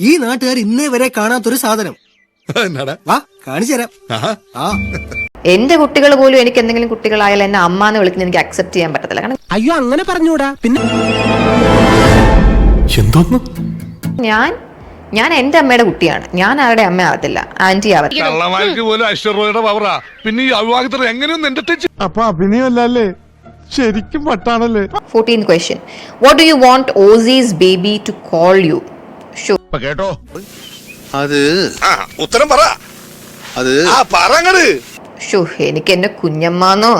ഈ നാട്ടുകാർ ഇന്നേ വരെ കാണാത്തൊരു സാധനം. വാ കാണിച്ചു തരാം. ആ. എന്റെ കുട്ടികൾ പോലും എനിക്ക് എന്തെങ്കിലും കുട്ടികളായാലും എന്നെ അമ്മ എന്ന് വിളിക്കുന്നത് എനിക്ക് അക്സെപ്റ്റ് ചെയ്യാൻ പറ്റത്തില്ല. കാരണം അയ്യോ അങ്ങനെ പറഞ്ഞൂടാ. പിന്നെ? എന്തോന്ന്? ഞാൻ ഞാൻ എന്റെ അമ്മയുടെ കുട്ടിയാണ്. ഞാൻ അവരുടെ അമ്മ ആവത്തില്ല. ആന്റി ആവത്തില്ല. അപ്പൊ ശരിക്കും പട്ടാണല്ലേ? Fourteen question what do you want Aussies baby to call you so കേട്ടോ. അത് ആ ഉത്തരം പറ. അത് ആ പറങ്ങട്. ഷോ എനിക്ക് എന്നെ കുഞ്ഞമ്മാന്നോ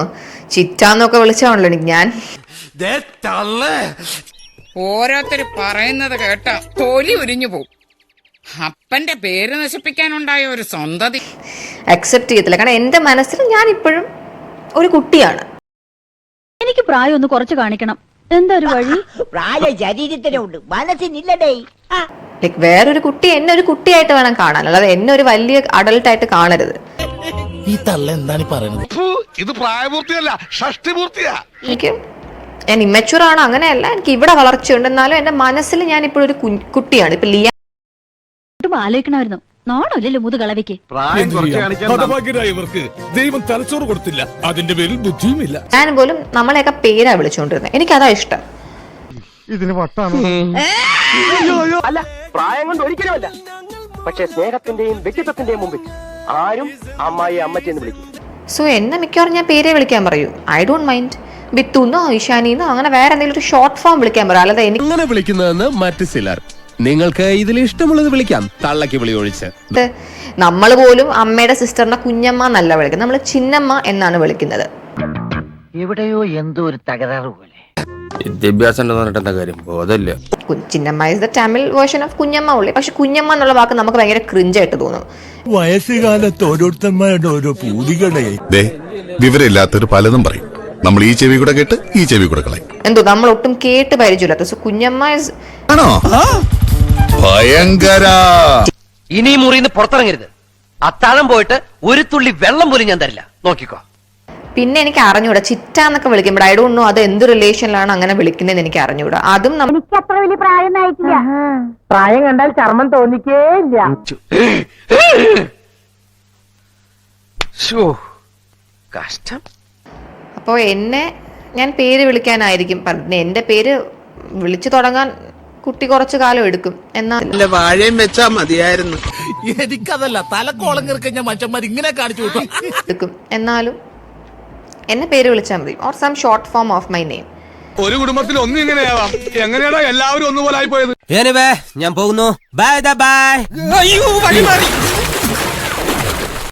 ചിറ്റാന്നൊക്കെ വിളിച്ചാണല്ലോ എനിക്ക് ഞാൻ. ഓരോരുത്തര് പറയുന്നത് കേട്ട തൊലി ഉരിഞ്ഞു പോകും അപ്പന്റെ പേര് നശിപ്പിക്കാനുണ്ടായ ഒരു സ്വന്തതി അക്സെപ്റ്റ് ചെയ്യത്തില്ല. കാരണം എന്റെ മനസ്സിൽ ഞാൻ ഇപ്പോഴും ഒരു കുട്ടിയാണ്. എനിക്ക് പ്രായം ഒന്ന് കുറച്ച് കാണിക്കണം. എന്താ ഒരു വഴി? പ്രായ ശരീരത്തിനുണ്ട് മനസ്സിനില്ലടേ. ലൈക്ക് വേറൊരു കുട്ടി എന്നെ ഒരു കുട്ടിയായിട്ട് വേണം കാണാൻ. അല്ലാതെ എന്നെ ഒരു വലിയ അഡൾട്ട് ആയിട്ട് കാണരുത്. പറയുന്നത് ഇത് പ്രായപൂർത്തിയല്ല ഷഷ്ടിപൂർത്തിയാ. എനിക്ക് ഞാൻ ഇമ്മച്ചുവർ ആണ് അങ്ങനെയല്ല. എനിക്ക് ഇവിടെ വളർച്ച ഉണ്ട്. എന്നാലും എന്റെ മനസ്സിൽ ഞാൻ ഇപ്പോഴൊരു കുട്ടിയാണ്. ഇപ്പൊ ലിയ ആലോചിക്കണമായിരുന്നു. നാണമില്ലല്ലോ മുതു ദൈവം തലച്ചോറ് കൊടുത്തില്ല. അതിന്റെ പേരിൽ ബുദ്ധിയുമില്ല. ഞാൻ പോലും നമ്മളെയൊക്കെ പേരാ വിളിച്ചോണ്ടിരുന്നത് എനിക്കതാ ഇഷ്ടം. ഇതിന് വട്ടാണ്? അല്ല. പ്രായം കൊണ്ട് ഒരിക്കലുമല്ല. പക്ഷെ സ്നേഹത്തിന്റെയും വ്യക്തിത്വത്തിന്റെയും മുമ്പിൽ ആരും അമ്മായി അമ്മച്ചി എന്ന് വിളിക്കും. സോ എന്നെ മിക്കവാറും ഞാൻ പേരെ വിളിക്കാൻ പറയൂ. ഐ ഡോണ്ട് മൈൻഡ് ബിത്തുന്നോ ഇഷാനിന്നോ അങ്ങനെ വേറെ എന്തെങ്കിലും ഒരു ഷോർട്ട് ഫോം വിളിക്കാൻ പറയും. അല്ലാതെ എനിക്ക് അങ്ങനെ വിളിക്കുന്നതെന്ന് മറ്റു ചിലർ. നിങ്ങൾക്ക് ഇതിൽ ഇഷ്ടമുള്ളത് വിളിക്കാം. തള്ളക്ക് വിളി ഒഴിച്ച്. നമ്മൾ പോലും അമ്മയുടെ സിസ്റ്ററിന്റെ കുഞ്ഞമ്മ എന്നല്ല വിളിക്കുന്നത്. നമ്മൾ ചിന്നമ്മ എന്നാണ് വിളിക്കുന്നത്. എവിടെയോ എന്തോ ഒരു തകരാറ് പോലെ. വിദ്യാഭ്യാസം ഉണ്ടെന്ന് പറഞ്ഞിട്ട് എന്താ കാര്യം? ബോധമില്ല. Chinnamma is the Tamil version of Kunjamma ഉള്ളി പക്ഷെ കുഞ്ഞമ്മ എന്നുള്ള വാക്ക് നമുക്ക് ഭയങ്കര ക്രിഞ്ചായിട്ട് തോന്നും. വയസ്സുകാലത്ത് ഓരോരുത്തന്മാരുടെ ഓരോ പൂതികളെ. ദേ വിവരമില്ലാത്തൊരു പലതും പറയും. നമ്മൾ ഈ ചെവി കൂടെ കേട്ട് ഈ ചെവി കൂടെ കളയും. എന്തോ നമ്മൾ ഒട്ടും കേട്ട് പരിചയമില്ലാത്ത സോ കുഞ്ഞമ്മ ഇസ് ആണോ? ഭയങ്കര. ഇനി മുറിന്ന് മുറിയിൽ നിന്ന് പുറത്തിറങ്ങരുത്. അത്താഴം പോയിട്ട് ഒരു തുള്ളി വെള്ളം പോലും ഞാൻ തരില്ല. നോക്കിക്കോ. പിന്നെ എനിക്ക് അറിഞ്ഞൂടാ. ചിറ്റ എന്നൊക്കെ വിളിക്കുമ്പോൾ ഐ ഡോണ്ട് നോ അത് എന്ത് റിലേഷനിലാണ് അങ്ങനെ വിളിക്കുന്നതെന്ന് എനിക്ക് അറിഞ്ഞൂടാ. അതും നമ്മൾ എനിക്ക് അത്ര വലിയ പ്രായം ആയിട്ടില്ല. പ്രായം കണ്ടാൽ ചർമ്മം തോന്നിക്കേ ഇല്ല. കഷ്ടം. അപ്പോൾ എന്നെ ഞാൻ പേര് വിളിക്കാനായിരിക്കും പറഞ്ഞു എന്റെ പേര് വിളിച്ചു തുടങ്ങാൻ കുട്ടി കുറച്ചു കാലം എടുക്കും. എന്നാൽ വാഴയും വെച്ചാ മതിയായിരുന്നു. എനിക്കതല്ല തലക്കോളം കിറക്കഞ്ഞ മനുഷ്യന്മാർ ഇങ്ങനെ കാണിച്ചു എടുക്കും. എന്നാലും എന്നെ പേര് വിളിച്ചാൽ മതി. Or some short form of my name ഒരു കുടുംബത്തിൽ ഒന്നും ഇങ്ങനെയാവാം. എങ്ങനെയാടാ എല്ലാവരും ഒന്നുപോലെ ആയി പോയത് ഞാൻ പോകുന്നു. ബൈ ബൈ അയ്യോ വഴി മാറി.